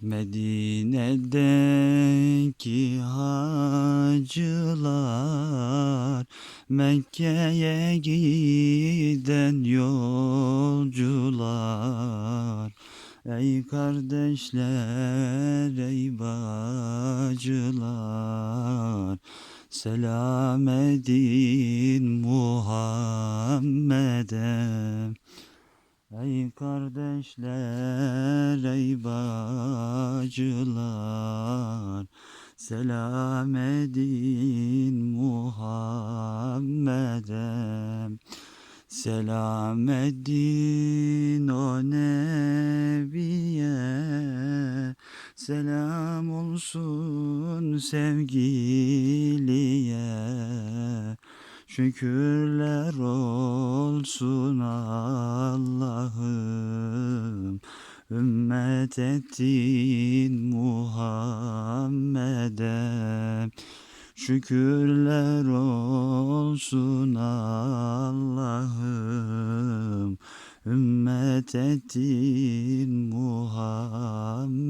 Medine'deki hacılar Mekke'ye giden yolcular. Ey kardeşler, ey bacılar Selam edin Muhammed'e. Ey kardeşler, bacılar, selam edin Muhammed'e. Selam edin o nebiye, selam olsun sevgiliye. Şükürler olsun Allah'ım Ümmet ettin Muhammed'e. Şükürler olsun Allah'ım. Ümmet ettin Muhammed'e